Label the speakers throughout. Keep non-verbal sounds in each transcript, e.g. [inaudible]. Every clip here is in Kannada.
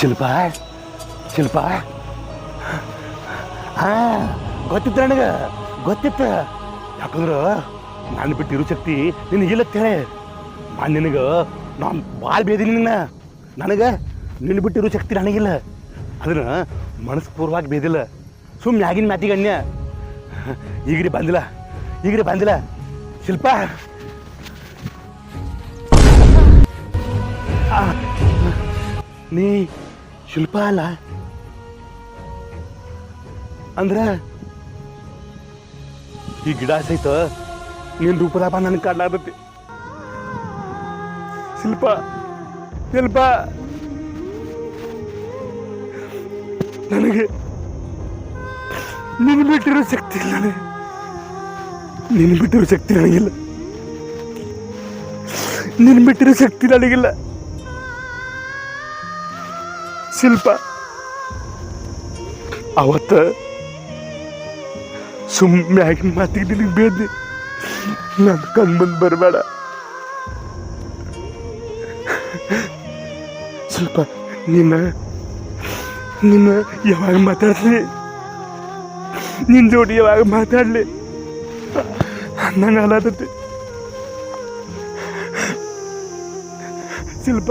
Speaker 1: ಶಿಲ್ಪ? ಶಿಲ್ಪ? ಹಾ ಗೊತ್ತಿತ್ತು ನನಗೆ? ಗೊತ್ತಿತ್ತು? ಯಾಕಂದ್ರೆ ನಾನು ಬಿಟ್ಟಿರೋ ಶಕ್ತಿ ನಿನಗಿಲ್ಲ ಹೇಳಿ ನಾನು ನಿನಗೆ, ನಾನು ಭಾಳ ಬೇದೀನಿ ನಿನ್ನ. ನನಗೆ ನಿನ್ನ ಬಿಟ್ಟಿರೋ ಶಕ್ತಿ ನನಗಿಲ್ಲ. ಅದನ್ನ ಮನಸ್ಪೂರ್ವವಾಗಿ ಬೇದಿಲ್ಲ. ಸುಮ್ಮನೆ ಆಗಿನ ಮಾತಿಗೆ ಅನ್ಯ. ಈಗ್ರಿ ಬಂದಿಲ್ಲ. ಈಗ್ರಿ ಬಂದಿಲ್ಲ. ಶಿಲ್ಪ? ನೀ ಶಿಲ್ಪ ಅಲ್ಲ ಅಂದ್ರ, ಈ ಗಿಡ ಸಹಿತ ನಿನ್ ರೂಪದಾಪ ನನ್ ಕಾಡ್ಲಾಗತ್ತೆ. ಶಿಲ್ಪ ಶಿಲ್ಪ. ನನಗೆ ನಿನ್ ಬಿಟ್ಟಿರೋ ಶಕ್ತಿ ಇಲ್ಲ ನನಗೆ ನಿನ್ ಬಿಟ್ಟಿರೋ ಶಕ್ತಿ ನನಗಿಲ್ಲ. ನಿನ್ ಬಿಟ್ಟಿರೋ ಶಕ್ತಿ ನನಗಿಲ್ಲ. ಶಿಲ್ಪ. ಅವತ್ತ ಸುಮ್ಮನೆ ಆಗಿ ಮಾತಿಗೆ ನಿನಗೆ ನನ್ನ ಕಣ್ಮಂದು ಬರಬೇಡ. ಸ್ವಲ್ಪ ನಿನ್ನ ನಿನ್ನ ಯಾವಾಗ ಮಾತಾಡ್ಲಿ? ನಿನ್ನ ಜೋಡಿ ಯಾವಾಗ ಮಾತಾಡಲಿ? ನಂಗೆ ಅಲಾದತ್ತೆ ಶಿಲ್ಪ.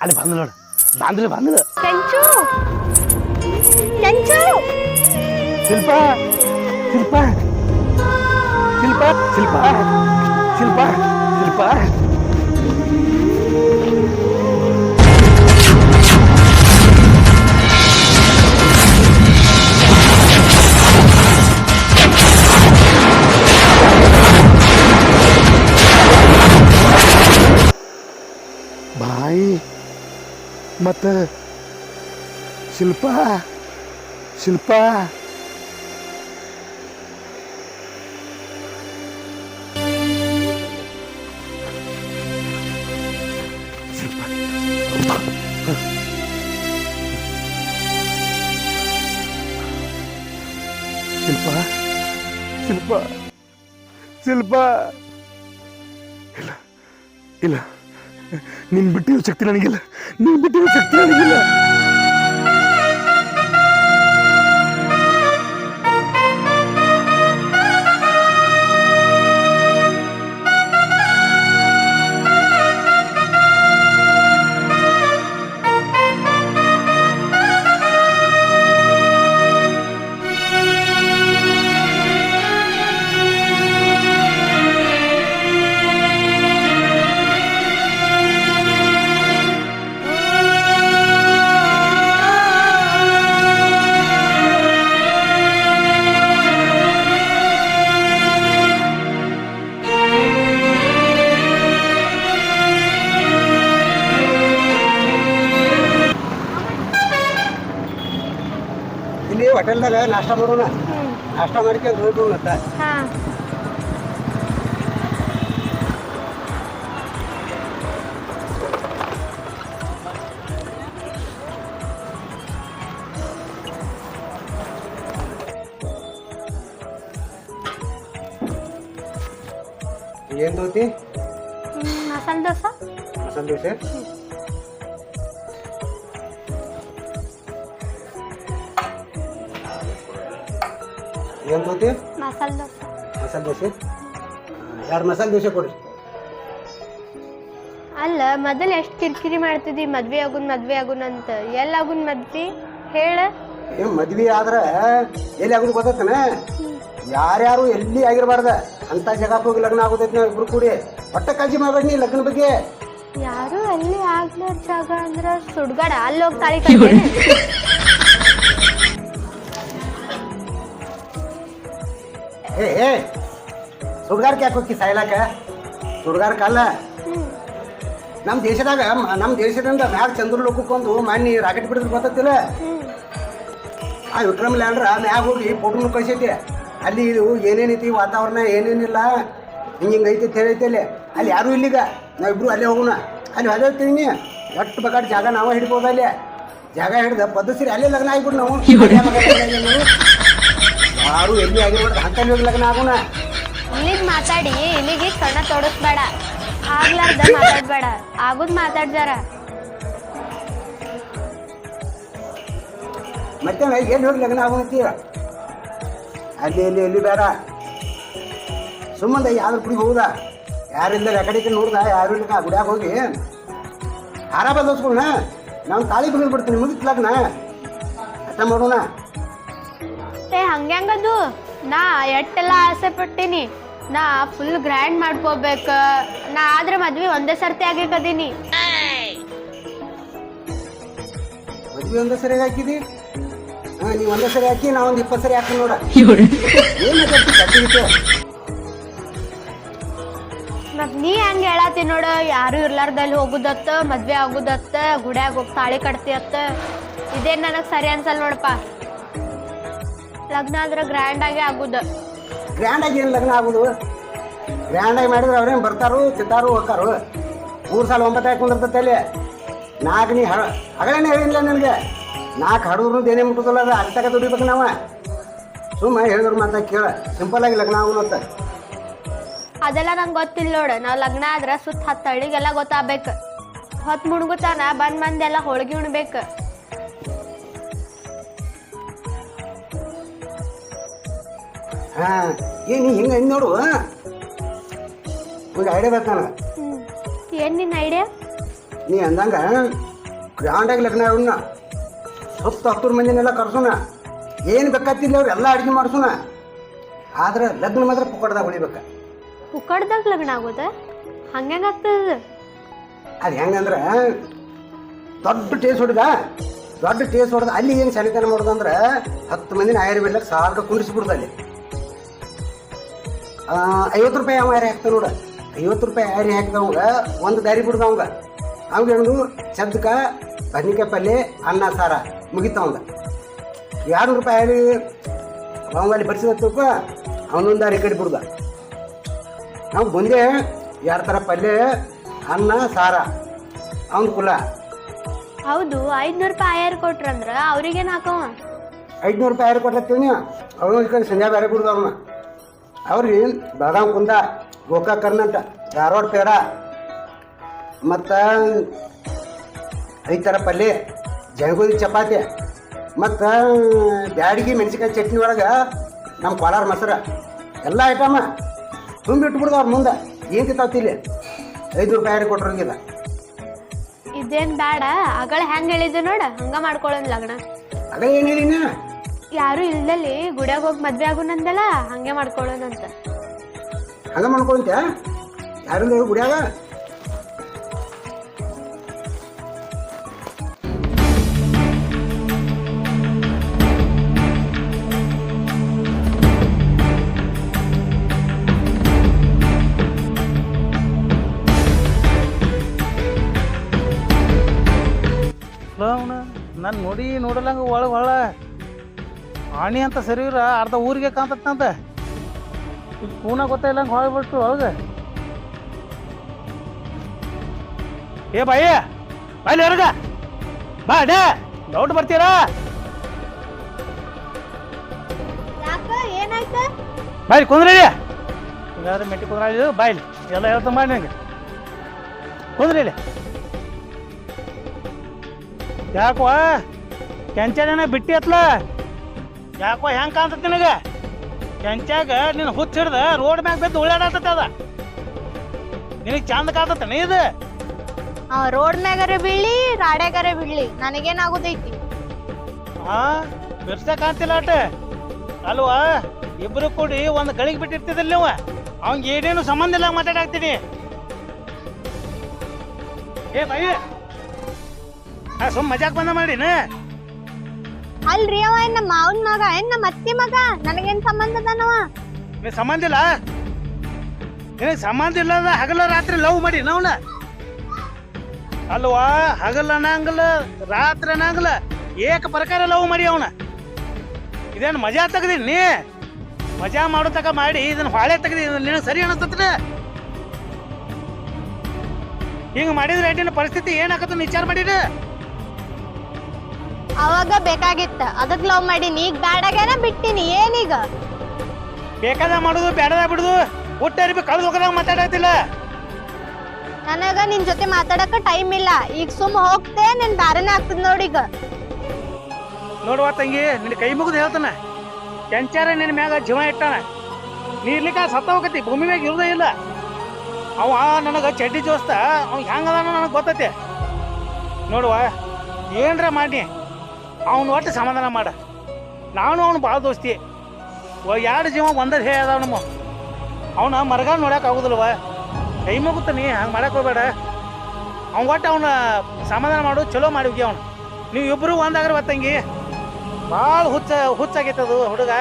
Speaker 1: ಅಲ್ಲಿ ಬಂದು ನೋಡು. ಬಂದ್ರೆ ಬಂದ್ಲು
Speaker 2: ಕೆಂಚು. ಕೆಂಚು.
Speaker 1: ಶಿಲ್ಪ ಶಿಲ್ಪ. ಶಿಲ್ಪ ಶಿಲ್ಪ. ಶಿಲ್ಪ ಶಿಲ್ಪ. ಮತ್ತ ಶಿಲ್ಪ ಶಿಲ್ಪ ಶಿಲ್ಪ ಶಿಲ್ಪ ಶಿಲ್ಪ ಇಲ್ಲ ಇಲ್ಲ ನಿನ್ ಬಿಟ್ಟಿರೋ ಶಕ್ತಿ ನನಗಿಲ್ಲ. ನಿನ್ ಬಿಟ್ಟಿರೋ ಶಕ್ತಿ ನನಗಿಲ್ಲ.
Speaker 3: ಇಲ್ಲಿ ಹೋಟೆಲ್ದಾಗ ನಾಷ್ಟ ಮಾಡೋಣ ನಾಷ್ಟ ಮಾಡ್ಕೊಂಡು ಹೋಗೋಣ ಅಂತ
Speaker 2: ಹಾ
Speaker 3: ಏನು ತಗೋತಿ
Speaker 2: ಹ್ಮ್, ಮಸಾಲೆ
Speaker 3: ಏನು ತಗೋತಿ
Speaker 2: ಮಸಾಲೆ ದೋಸೆ.
Speaker 3: ಮಸಾಲೆ ದೋಸೆ? ಎರಡು ಮಸಾಲೆ ದೋಸೆ ಕೊಡ್ರಿ?
Speaker 2: ಅಲ್ಲ ಮೊದಲ ಎಷ್ಟು ಕಿರಿಕಿರಿ ಮಾಡ್ತಿದ್ದಿ? ಮದ್ವೆ ಆಗುನ್ ಮದ್ವೆ ಆಗುನ್ ಅಂತ. ಎಲ್ಲ ಆಗುನ್ ಮದ್ವಿ? ಹೇಳ.
Speaker 3: ಏನು ಮದ್ವೆ ಆದ್ರೆ ಎಲ್ಲಿ ಆಗುದು ಗೊತ್ತಾಗ್ತಾನ? ಯಾರ್ಯಾರು ಎಲ್ಲಿ ಆಗಿರ್ಬಾರ್ದ? ಅಂತ ಜಾಗಕ್ಕೆ ಹೋಗಿ ಲಗ್ನ ಆಗೋದೈತಿ ನಾವು ಇಬ್ರು ಕೂಡಿ. ಒಟ್ಟ ಕಾಳಜಿ ಮಾಡ್ಬೇಕು ನೀ ಲಗ್ನ ಬಗ್ಗೆ.
Speaker 2: ಯಾರು ಅಲ್ಲಿ ಆಗ್ಲಾರ್ದ ಜಾಗ ಅಂದ್ರ ಸುಡ್ಗಾಡ. ಅಲ್ಲಿ ಹೋಗಿ ತಾಳಿ [laughs]
Speaker 3: ಏ ಏ ಸುಡ್ಗಾರಕ್ಕೆ ಯಾಕೆ ಹೋಗಿ ಸಾಯ್ಲಾಕ? ಸುಡ್ಗಾರಕ್ಕೆ ಅಲ್ಲ ನಮ್ಮ ದೇಶದಾಗ ನಮ್ಮ ದೇಶದಿಂದ ಮ್ಯಾಗ ಚಂದ್ರ ಲೋಕಕ್ಕೊಂದು ಮಾನ್ಯ ರಾಕೆಟ್ ಬಿಡಿದ್ರೆ ಗೊತ್ತಿಲ್ಲ ಆ ವಿಕ್ರಮ್ ಲ್ಯಾಂಡ್ರ ಮ್ಯಾಗ ಹೋಗಿ ಫೋಟೋನು ಕಳ್ಸೈತಿ. ಅಲ್ಲಿ ಇದು ಏನೇನೈತಿ ವಾತಾವರಣ ಏನೇನಿಲ್ಲ ಹಿಂಗೆ ಹಿಂಗೆ ಐತಿ ಹೇಳೈತಿ ಅಲ್ಲಿ. ಅಲ್ಲಿ ಯಾರೂ ಇಲ್ಲಿಗ? ನಾವಿಬ್ರು ಅಲ್ಲೇ ಹೋಗೋಣ. ಅಲ್ಲಿ ತಿನ್ನಿ ಒಟ್ಟು ಬೇಕಾದ ಜಾಗ ನಾವು ಹಿಡ್ಬೋದು ಅಲ್ಲಿ? ಜಾಗ ಹಿಡ್ದ ಪದ್ಧತಿ ಅಲ್ಲೇ ಲಗ್ನ ಆಗ್ಬಿಟ್ಟು ನಾವು ಅಲ್ಲೇ ಮಗ ಇದ್ದಂಗೆ ನಾವು. ಯಾರು ಎಲ್ಲಿ ಆಗಿರ್ಬಾರ್ದು ಅಂತ ಹೋಗಿ ಲಗ್ನ ಆಗೋಣ.
Speaker 2: ಇಲ್ಲಿಗ್ ಮಾತಾಡಿ ಇಲ್ಲಿಗೆ ಕಣ ತೊಡಸ್ಬೇಡ. ಆಗ್ಲಾರ್ದ ಮಾತಾಡ್ಬೇಡ. ಆಗುದ್ ಮಾತಾಡ್ದಾರ
Speaker 3: ಮತ್ತೆ ಎಲ್ಲಿ ಹೋಗಿ ಲಗ್ನ ಆಗೋಣತಿ ಅಲ್ಲಿ ಎಲ್ಲಿ ಎಲ್ಲಿ ಬೇಡ. ಸುಮ್ಮನೆ ಯಾವ್ದ್ರ ಕುಡಿ ಹೋಗುದಾ? ಯಾರಿಲ್ಲ ಆ ಕಡೆಗೆ ನೋಡ್ದ ಯಾರು ಇಲ್ಲ ಗುಡ್ಯಾಗ ಹೋಗಿ. ಹಾರ ಬದಲಿಸ್ಕೊಳ ನಾನು ತಾಳಿ ಬಿಡ್ತೀನಿ ಮುಗಿತ್ ಲಗ್ನ. ಅಷ್ಟ ಮಾಡೋಣ.
Speaker 2: ಏ ಹಂಗ್ಯಾಂಗದು? ನಾ ಎಟ್ಟೆಲ್ಲ ಆಸೆ ಪಟ್ಟಿನಿ. ನಾ ಫುಲ್ ಗ್ರ್ಯಾಂಡ್ ಮಾಡ್ಕೋಬೇಕ. ನಾ ಆದ್ರೆ ಮದ್ವೆ ಒಂದೇ ಸರ್ತಿ ಆಗಿಕದೀನಿ
Speaker 3: ಮದ್ವೆ ಒಂದೇ ಸರಿ ಹಾಕಿದಿ? ಹಾ ನೀವು ಒಂದೇ ಸರಿ ಹಾಕಿ ನಾ ಒಂದ್ ಇಪ್ಪತ್ತು ಸರಿ ಹಾಕಿ ನೋಡ. ಏನು ಕಟ್ಟಿಗಿತ್ತು
Speaker 2: ಮತ್ ನೀ ಹಂಗ ಹೇಳತಿ ನೋಡ ಯಾರು ಇರ್ಲಾರ್ದಲ್ಲಿ ಹೋಗುದತ್ತ ಮದ್ವೆ ಆಗುದತ್ತ ಗುಡ್ಯಾಗ ಹೋಗಿ ತಾಳಿ ಕಟ್ತಿಯತ್ತ. ಇದೇನ್ ನನಗ್ ಸರಿ ಅನ್ಸಲ್ ನೋಡಪ್ಪ. ಲಗ್ನ ಆದ್ರೆ ಗ್ರ್ಯಾಂಡ್ ಆಗಿ ಆಗುದ.
Speaker 3: ಗ್ರ್ಯಾಂಡಾಗಿ ಏನು ಲಗ್ನ ಆಗೋದು? ಗ್ರ್ಯಾಂಡಾಗಿ ಮಾಡಿದ್ರೆ ಅವ್ರೇನು ಬರ್ತಾರು ತಿಂತಾರು ಹೋಗ್ತಾರು? ಮೂರು ಸಾಲ ಒಂಬತ್ತು ಕುಂದಿರ್ತೈತೆ ಅಲ್ಲಿ. ನಾಲ್ಕು ನೀ ಹಡ ಹಗಳೇನೆ ಹೇಳಿಲ್ಲ ನನಗೆ? ನಾಲ್ಕು ಹಡುಗ್ರು ಏನೇ ಮುಟ್ಟುದಿಲ್ಲ ಅದು ತಗ ದುಡಿಬೇಕು ನಾವು. ಸುಮ್ಮ ಹೇಳಿದ್ರು ಮಾತಾ ಕೇಳ. ಸಿಂಪಲ್ ಆಗಿ ಲಗ್ನ ಆಗೋಣ
Speaker 2: ಅದೆಲ್ಲ ನಂಗೆ ಗೊತ್ತಿಲ್ಲ ನೋಡ. ನಾವು ಲಗ್ನ ಆದ್ರೆ ಸುತ್ತ ಹತ್ತು ಹಳ್ಳಿಗೆಲ್ಲ ಗೊತ್ತಾಗ್ಬೇಕು. ಹೊತ್ ಮುಣಗುತ್ತಾನ ಬಂದ್ ಮಂದೆಲ್ಲ ಹೋಳ್ಗಿ ಉಣ್ಬೇಕು.
Speaker 3: ಹಾಂ ಏನು ಹಿಂಗೆ ಹಿಂಗೆ ನೋಡು ಒಂದು ಐಡಿಯಾ ಬೇಕು ನನಗೆ.
Speaker 2: ಏನು ನಿನ್ನ ಐಡಿಯಾ
Speaker 3: ನೀ ಅಂದಂಗ ಗ್ರ್ಯಾಂಡಾಗಿ ಲಗ್ನ ಆಗೋಣ. ಸುತ್ತ ಹತ್ತೂರು ಮಂದಿನೆಲ್ಲ ಕರ್ಸೋಣ. ಏನು ಬೇಕಾತಿಲ್ಲ ಅವ್ರು ಎಲ್ಲ ಅಡುಗೆ ಮಾಡಿಸೋಣ. ಆದ್ರೆ ಲಗ್ನ ಮಾತ್ರ ಪುಕ್ಕಡ್ದಾಗ ಉಳಿಬೇಕು.
Speaker 2: ಪುಕ್ಕಡ್ದಾಗ ಲಗ್ನ ಆಗೋದ? ಹಂಗೆ ಆಗ್ತದ
Speaker 3: ಅದು? ಹೆಂಗಂದ್ರೆ ದೊಡ್ಡ ಟೇಸ್ ಹೊಡೆದ ದೊಡ್ಡ ಟೇಸ್ ಹೊಡೆದ ಅಲ್ಲಿ ಏನು ಸನಿತನ ಮಾಡೋದಂದ್ರೆ ಹತ್ತು ಮಂದಿನ ಆಯುರ್ವೇದಕ್ಕೆ ಸಾರ್ಗ ಕುಂಡಿಸ್ಬಿಡ್ದ ಅಲ್ಲಿ. ಐವತ್ತು ರೂಪಾಯಿ ಅವ ಯಾರು ಹಾಕ್ತಾನ ನೋಡ. ಐವತ್ತು ರೂಪಾಯಿ ಯಾರು ಹಾಕಿದವಂಗ ಒಂದು ದಾರಿ ಬಿಡ್ದ ಅವ್ಗೆ. ಹೇಳುದು ಚದ್ಕ ಬದ್ನಿಕಾಯಿ ಪಲ್ಯ ಅನ್ನ ಸಾರ ಮುಗಿತವಂಗ ಎರಡು ರೂಪಾಯಿ ಹೇಳಿ ಅವಂಗ ಅಲ್ಲಿ ಬಡಿಸಿದ ತಿಳ್ಕ ಅವನೊಂದು ದಾರಿ ಕಡೆ ಬಿಡ್ದ. ನಾವು ಮುಂದೆ ಎರಡು ಥರ ಪಲ್ಯ ಅನ್ನ ಸಾರ ಅವನ ಕುಲ.
Speaker 2: ಹೌದು ಐದ್ನೂರು ರೂಪಾಯಿ ಆಯರ್ ಕೊಟ್ರಂದ್ರ ಅವ್ರಿಗೇನು ಹಾಕವ?
Speaker 3: ಐದ್ನೂರು ರೂಪಾಯಿ ಆಯ್ರು ಕೊಡ್ಲತ್ತೀವಿ ಅವನು ಈ ಕಡೆ ಸಂಜೆ ಬೇರೆ ಅವನ್ನ ಅವ್ರಿಗೆ ಬಾದಾಮ್ ಕುಂದ ಗೋಕಾಕ್ ಕರ್ನಂತ ಧಾರವಾಡ ಪೇಡ ಮತ್ತು ಐತರ ಪಲ್ಯ ಜಯಗೋದಿ ಚಪಾತಿ ಮತ್ತು ಬ್ಯಾಡಿಗೆ ಮೆಣಸಿನ್ಕಾಯಿ ಚಟ್ನಿ ಒಳಗೆ ನಮ್ಮ ಕೋಲಾರ ಮೊಸರ ಎಲ್ಲ ಐಟಮ ತುಂಬಿಟ್ಬಿಡ್ದು ಅವ್ರ ಮುಂದೆ. ಏನು ಇಲ್ಲಿ? ಐದು ರೂಪಾಯಿ ಕೊಟ್ರಂಗಿಲ್ಲ
Speaker 2: ಇದೇನ್ ಬೇಡ ಅಗಳ ಹೆಂಗ್ ಹೇಳಿದ್ದೆ ನೋಡ ಹಂಗ ಮಾಡ್ಕೊಳ್ಳೋದು ಲಗ್ನ.
Speaker 3: ಅದೇ ಏನು ಹೇಳಿನ
Speaker 2: ಯಾರು ಇಲ್ದಲ್ಲಿ ಗುಡಿಯಾಗ ಹೋಗಿ ಮದ್ವೆ ಆಗುನಂದಲ್ಲ ಹಂಗೆ ಮಾಡ್ಕೊಳ್ಳೋಣಂತ.
Speaker 3: ಹಂಗ ಮಾಡ್ಕೊಂತ ಯಾರಿಂದ ಗುಡಿಯಾಗ?
Speaker 4: ಅವನು ನಾನು ನೋಡಿ ನೋಡಲಂಗ ಒಳಗೆ ಒಳ ಆಣಿ ಅಂತ ಸರಿವ್ರ ಅರ್ಧ ಊರಿಗೆ ಕಾಂತತ್ತಂತ ಪೂನ ಗೊತ್ತ ಗೊತ್ತಾಯಿಲ್ಲಂಗೆ ಹೋಗ್ಬಿಟ್ಟು ಹೌದು. ಏ ಬಾಯಿ ಬಾಯ್ಲಿ ಹೊರಗ. ಬಾ ಡೇ ಡೌಟ್ ಬರ್ತೀರಾ? ಬಾಯ್ಲಿ ಕುಂದ್ರಿ. ಹಿಂಗಾದ್ರೆ ಮೆಟ್ಟಿ ಕುಂದ್ರ ಬಾಯ್ಲಿ ಎಲ್ಲ ಹೇಳ್ತಾ ಮಾಡಿ ನಂಗೆ. ಕುಂದ್ರಿ ಯಾಕೋ ಕೆಂಚನ ಬಿಟ್ಟಿ ಅತ್ಲ ಯಾಕೋ ಹೆಂಗ್ ಕಾಣ್ತತಿ ನಿನಗ? ಕೆಂಚಾಗ ನಿನ್ನ ಹುಚ್ಚ ಹಿಡ್ದ ರೋಡ್ ಮ್ಯಾಗ ಬಿದ್ದು ಉಳ್ಳಾಡತ ಅದ. ನಿನಗೆ ಚಂದ ಕಾಣ್ತತನ ಇದು?
Speaker 2: ರೋಡ್ ಮ್ಯಾಗರೆ ಬೀಳಿ ರಾಡ್ಯಾಗರೆ ಬೀಳಿ ನನಗೇನಾಗುದೈತಿ?
Speaker 4: ಹಾ ಬಿರ್ಸ ಕಾಣ್ತಿಲ್ಲ ಅಟ. ಅಲ್ವಾ? ಇಬ್ರು ಕೂಡಿ ಒಂದು ಗಳಿಗೆ ಬಿಟ್ಟಿರ್ತಿದಿಲ್ಲ ನೀವು. ಅವಂಗ ಏನೇನು ಸಂಬಂಧ ಇಲ್ಲ ಮಾತಾಡಾಕ್ತೀನಿ. ಏ ಬಾಯಿ ಸುಮ್ ಮಜಾಕ್ ಬಂದ ಮಾಡಿನ
Speaker 2: ಅಲ್ರಿ ಅವ, ಏನ್ ನಮ್ಮ ಮಾವನ್ ಮಗ, ಏನ್ ನಮ್ಮ ಅತ್ತಿ ಮಗ? ನನಗೇನ್ ಸಂಬಂಧ ಅದಾನವ
Speaker 4: ನೀ ಸಂಬಂಧ ಇಲ್ಲ. ಸಂಬಂಧ ಇಲ್ಲ ಹಗಲ ರಾತ್ರಿ ಲವ್ ಮಾಡಿ ನಾವ್ನ ಅಲ್ವಾ, ಹಗಲ್ ಅನ್ನಂಗಿಲ್ಲ ರಾತ್ರಿ ಅನ್ನಂಗಿಲ್ಲ ಏಕ ಪ್ರಕಾರ ಲವ್ ಮಾಡಿ ಅವನ. ಇದೇನು ಮಜಾ ತೆಗ್ದಿ ನೀ? ಮಜಾ ಮಾಡೋ ತಕ ಮಾಡಿ, ಇದನ್ನ ಹೊಳೆ ತೆಗ್ದಿ ನೀನು ಸರಿ ಅನಿಸ್ತತ್ರ ಹಿಂಗ್ ಮಾಡಿದ್ರೆ ಪರಿಸ್ಥಿತಿ ಏನಾಗತ್ತ ವಿಚಾರ ಮಾಡಿರ
Speaker 5: ಅವಾಗ ಬೇಕಾಗಿತ್ತ. ಅದಕ್ ಲವ್ ಮಾಡೀನಿ. ಈಗ ಬ್ಯಾಡಾಗ್ಯಾನ ಬಿಟ್ಟಿನಿ. ಏನೀಗ?
Speaker 4: ಬೇಕಾದ ಮಾಡುದು ಬೇಡದ ಬಿಡುದು ಹುಟ್ಟರಿ ಕಳೆದು ಹೋಗದಾಗ ಮಾತಾಡತ್ತಿಲ್ಲ.
Speaker 5: ನನಗ ನಿನ್ ಜೊತೆ ಮಾತಾಡಕ ಟೈಮ್ ಇಲ್ಲ. ಈಗ ಸುಮ್ ಹೋಗ್ತೇ ನಿನ್ ದಾರಿನ ಆಗ್ತದ ನೋಡೀಗ
Speaker 4: ನೋಡುವ ತಂಗಿ ನಿನ್ನ ಕೈ ಮುಗಿದು ಹೇಳ್ತಾನ. ಕೆಂಚಾರ ನಿನ್ನ ಮ್ಯಾಗ ಜೀವ ಇಟ್ಟಾನ. ನೀ ಇರ್ಲಿಕ್ಕ ಸತ್ತ ಹೋಗತಿ ಭೂಮಿ ಮ್ಯಾಗ ಇರುದೇ ಇಲ್ಲ. ಅವ ನನಗ ಚಡ್ಡಿ ಜೋಸ್ತ ಅವ್ ಹೆಂಗದ ನನಗೆ ಗೊತ್ತೈತಿ. ನೋಡುವ ಏನ್ರ ಮಾಡಿ ಅವನು ಒಟ್ಟು ಸಮಾಧಾನ ಮಾಡ. ನಾನು ಅವನು ಭಾಳ ದೋಸ್ತಿ. ಎರಡು ಜೀವ ಒಂದೇ ಹೇ ಅದಾವ ನಮ್ಮ. ಅವನ ಮರಗ ನೋಡಕ್ ಆಗುದಿಲ್ವ? ಕೈ ನೀ ಹಂಗೆ ಮಾಡಕ್ ಹೋಗ್ಬೇಡ. ಅವ್ನ ಒಟ್ಟು ಅವನ ಸಮಾಧಾನ ಮಾಡು ಚಲೋ ಮಾಡಿವಿ ಅವನು. ನೀವು ಇಬ್ಬರು ಒಂದಾಗ್ರೆ ತಂಗಿ. ಭಾಳ ಹುಚ್ಚ ಹುಚ್ಚಾಗೈತೆ ಅದು ಹುಡುಗ.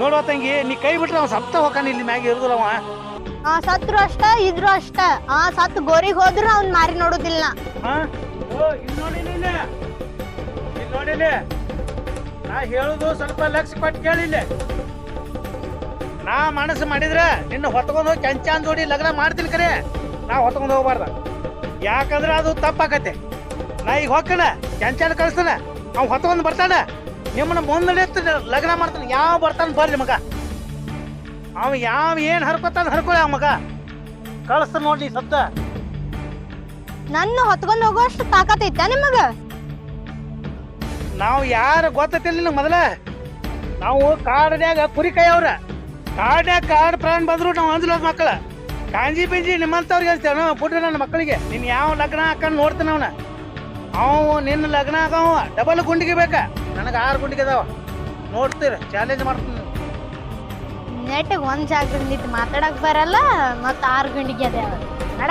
Speaker 4: ನೋಡುವ ತಂಗಿ ನೀ ಕೈ ಬಿಟ್ರೆ ಅವ್ನು ಸಪ್ತ ಹೋಗಾನ ಇಲ್ಲಿ ಮ್ಯಾಗ ಇರುದಿಲ್ಲ ಅವ.
Speaker 5: ಆ ಸತ್ರು ಅಷ್ಟ ಇದ್ರು ಅಷ್ಟ. ಆ ಸತ್ ಗೋರಿಗೆ ಹೋದ್ರು ಅವ್ನ್ ಮಾರಿ ನೋಡುದಿಲ್ಲ.
Speaker 4: ಹಾ? ಓ ಇಲ್ಲಿ ನೋಡಿ ಇಲ್ಲಿ ನೋಡಿ. ನಾ ಹೇಳುದು ಸ್ವಲ್ಪ ಲಕ್ಷ ಕೊಟ್ಟು ಕೇಳಿಲ್ಲ. ನಾ ಮನಸ್ಸು ಮಾಡಿದ್ರೆ ನಿನ್ನ ಹೊತ್ಕೊಂಡು ಹೋಗಿ ಕೆಂಚಾನ್ ಜೋಡಿ ಲಗ್ನ ಮಾಡ್ತೀನಿ ಕರೆ ನಾ ಹೊತ್ಕೊಂಡು ಹೋಗ್ಬಾರ್ದ. ಯಾಕಂದ್ರೆ ಅದು ತಪ್ಪಾಕತ್ತೆ ನಾ ಈಗ ಹೋಗ್ತಾನೆ, ಕೆಂಚಾನ್ ಕಳಿಸ್ತಾನೆ, ಅವ್ ಹೊತ್ಕೊಂಡು ಬರ್ತಾನೆ. ನಿಮ್ಮನ್ನ ಮುಂದೆ ಲಗ್ನ ಮಾಡ್ತಾನೆ. ಯಾವ ಬರ್ತಾನೆ ಬರ್ರಿ ಮಗ. ಅವ ಯಾವ ಏನ್ ಹರ್ಕೊತಾನ ಹರ್ಕೊಳ ಆ ಮಗ. ಕಳಿಸ್ತಾನ ನೋಡ್ಲಿ ಸತ್ತ
Speaker 5: ನನ್ನ ಹೊತ್ಕೊಂಡು ಹೋಗೋಷ್ಟು ತಾಕತ್ತೈತ ನಿಮಗ?
Speaker 4: ನಾವು ಯಾರು ಗೊತ್ತೈತಿಲ್ಲ ನಿನಗೆ ಮೊದಲ? ನಾವು ಕಾಡನ್ಯಾಗ ಕುರಿ ಕಾಯವ್ರ ಕಾಡ್ನ್ಯಾಗ ಕಾಡ್ ಪ್ರಾಣ ಬಂದ್ರು ನಾವು ಅಂಜಲೋದ್ ಮಕ್ಕಳ ಕಾಂಜಿ ಪಿಂಜಿ ನಿಮ್ಮಂತವ್ರಿಗೆ ಹೇಳ್ತೇವೆ ನಾವು ಪುಟ್ಟ ನನ್ನ ಮಕ್ಕಳಿಗೆ ನಿನ್ ಯಾವ ಲಗ್ನ ಹಾಕೊಂಡು ನೋಡ್ತೇನೆ ಅವನ. ಅವ ನಿನ್ನ ಲಗ್ನ ಆಗವ ಡಬಲ್ ಗುಂಡಿಗೆ ಬೇಕಾ. ನನಗೆ ಆರು ಗುಂಡಿಗೆ ಅದಾವ. ನೋಡ್ತೀರ ಚಾಲೆಂಜ್ ಮಾಡ್ತೀನಿ
Speaker 5: ನೆಟ್ಟಿಗೆ ಒಂದ್ ನಿಂತು ಮಾತಾಡಕ್ ಬರಲ್ಲ, ಮತ್ತ ಆರು ಗುಂಡಿಗೆ ಅದಾವ. ನಡ